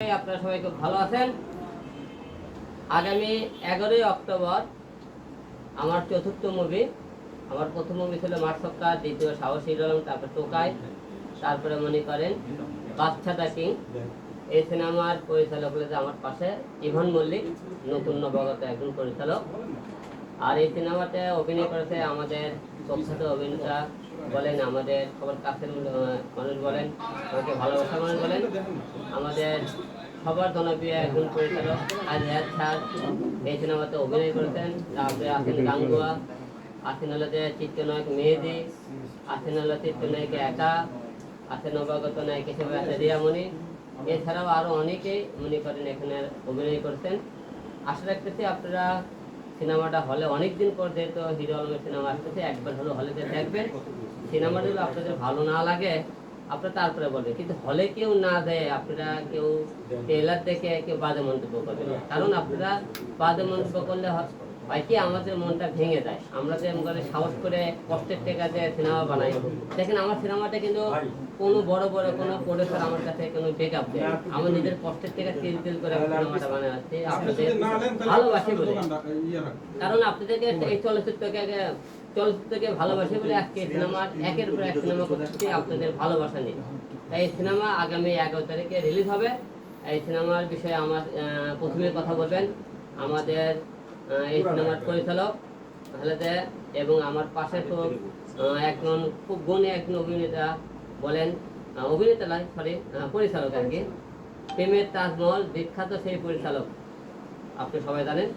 আপনারা সবাই খুব ভালো আছেন। আগামী এগারোই অক্টোবর আমার চতুর্থ মুভি আমার প্রথম মুভি ছিল সপ্তাহ দ্বিতীয় সাহসী রং, তারপর টোকাই, তারপরে মনে করেন বাচ্চাটা কিং এই সিনেমার পরিচালক হলো যে আমার পাশে ইভন মল্লিক, নতুন নবগত একজন পরিচালক। আর এই সিনেমাতে অভিনয় করেছে আমাদের প্রখ্যাত অভিনেতা বলেন, আমাদের সবার কাছের মানুষ বলেন, আমাকে ভালোবাসা মানুষ বলেন, আমাদের সবার জনপ্রিয় একজন পরিচালক আজহার স্যার। এই সিনেমাতে অভিনয় করেছেন, তারপরে আছেন গাঙ্গুয়া, আছেন যে চিত্রনায়ক মেহেদি, আছেন হলো চিত্রনায়ক একা, আছেন নবাগত নায়ক হিসেবে আছে রিয়ামণি। এছাড়াও আরও অনেকেই মনে করেন এখানে অভিনয় করছেন। আশা রাখতেছি আপনারা সিনেমাটা হলে অনেকদিন পর যেহেতু হিরো আলমের সিনেমা আসতেছে একবার হলো হলে দেখবেন। সিনেমাটা যদি আপনাদের ভালো না লাগে আপনারা তারপরে বলবেন। কিন্তু হলে কেউ না দেয় আপনারা কেউ ট্রেলার দেখে কেউ বাদে মন্তব্য করবেন। কারণ আপনারা বাদে মন্তব্য করলে হয় কি আমাদের মনটা ভেঙে যায়। আমরা যে করে সাহস করে কষ্টের টেকা যে সিনেমা বানাই। দেখেন আমার সিনেমাটা কিন্তু কোনো বড় বড় কোনো প্রডিউসার আমার কাছে কোনো বেকআপ দেয় আমার নিজের কষ্টের থেকে তিল তিল করে সিনেমাটা বানাই আসছি আপনাদের ভালোবাসি বলে। কারণ আপনাদেরকে এই চলচ্চিত্রকে চলচ্চিত্রকে ভালোবাসি বলে আজকে সিনেমা একের পর এক সিনেমা করতেছি আপনাদের ভালোবাসা নিয়ে। তাই এই সিনেমা আগামী এগারো তারিখে রিলিজ হবে। এই সিনেমার বিষয়ে আমার প্রথমে কথা বলবেন আমাদের এই সিনেমার পরিচালক তাহলে এবং আমার পাশে তো একজন খুব গুণী একজন অভিনেতা বলেন অভিনেতা নয় সরি পরিচালক আর কি। প্রেমের তাজমহল বিখ্যাত সেই পরিচালক। আপনি সবাই জানেন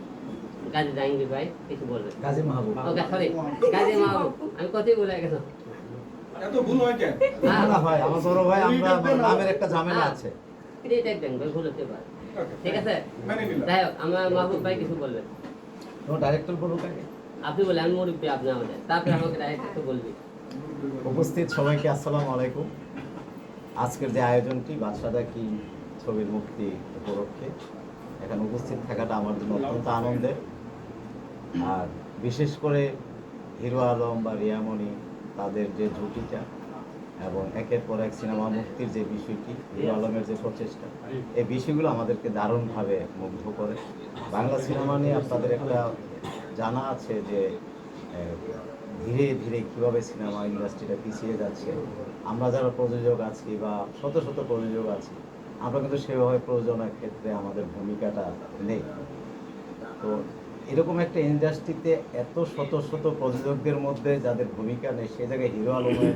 গাজী জাহাঙ্গীর ভাই কিছু বলবেন? গাজী মাহবুব। Okay sorry Gazi Mahbub. আমি কতই বলে এত ভুল হয় কেন? হ্যাঁ। না ভাই আমার বড় ভাই আমরা নামের একটা ঝামেলা আছে। এটাই দেখবেন ভুল হতে পারে। ঠিক আছে? যাই হোক আমার মাহবুব ভাই কিছু বলবেন। তোমার ডাইরেক্টর বলুক আগে আপনি বলে আমি মুরব্বী আপনি আমাদের। তারপরে আমাকে ডাইরেক্ট একটু বলবি উপস্থিত সবাইকে আসসালামু আলাইকুম। আজকের যে আয়োজনটি বাদশাদা কি ছবির মুক্তি উপলক্ষে এখানে উপস্থিত থাকাটা আমার জন্য অত্যন্ত আনন্দের। আর বিশেষ করে হিরো আলম বা রিয়ামণি তাদের যে জুটিটা এবং একের পর এক সিনেমা মুক্তির যে বিষয়টি আলমের যে প্রচেষ্টা, এই বিষয়গুলো আমাদেরকে দারুণভাবে মুগ্ধ করে। বাংলা সিনেমা নিয়ে আপনাদের একটা জানা আছে যে ধীরে ধীরে কীভাবে সিনেমা ইন্ডাস্ট্রিটা পিছিয়ে যাচ্ছে। আমরা যারা প্রযোজক আছি বা শত শত প্রযোজক আছি, আমরা কিন্তু সেভাবে প্রযোজনার ক্ষেত্রে আমাদের ভূমিকাটা নেই। তো এরকম একটা ইন্ডাস্ট্রিতে এত শত শত প্রযোজকদের মধ্যে যাদের ভূমিকা নেই সে জায়গায় হিরো আলমের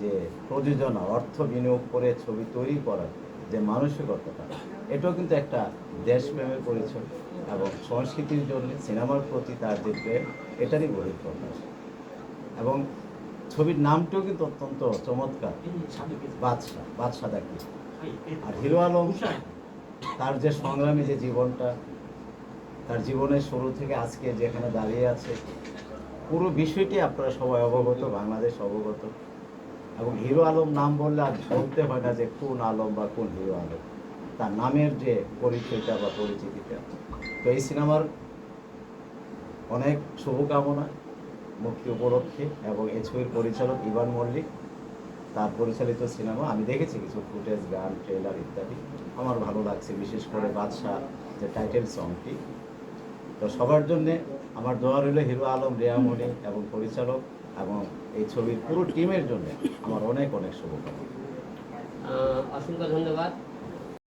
যে প্রযোজনা, অর্থ বিনিয়োগ করে ছবি তৈরি করার যে মানসিকতাটা, এটাও কিন্তু একটা দেশপ্রেমের পরিচয় এবং সংস্কৃতির জন্য সিনেমার প্রতি তার যে প্রেম, এটারই বহিঃপ্রকাশ। এবং ছবির নামটিও কিন্তু অত্যন্ত চমৎকার, বাদশাহ বাদশাহ দেখি আর হিরো আলম, তার যে সংগ্রামী যে জীবনটা, তার জীবনের শুরু থেকে আজকে যেখানে দাঁড়িয়ে আছে, পুরো বিষয়টি আপনারা সবাই অবগত, বাংলাদেশ অবগত। এবং হিরো আলম নাম বললে আর বলতে হয় না যে কোন আলম বা কোন হিরো আলম। তার নামের যে পরিচয়টা বা পরিচিতিটা। তো এই সিনেমার অনেক শুভকামনা, মুক্তি উপলক্ষে এবং এই ছবির পরিচালক ইভান মল্লিক। তার পরিচালিত সিনেমা, আমি দেখেছি কিছু ফুটেজ, গান, ট্রেলার ইত্যাদি। আমার ভালো লাগছে, বিশেষ করে বাদশাহ যে টাইটেল সংটি তো সবার জন্যে আমার দোয়া রইল হিরো আলম রেয়ামণি এবং পরিচালক এবং এই ছবির পুরো টিমের জন্য আমার অনেক অনেক শুভকামনা। অসংখ্য ধন্যবাদ।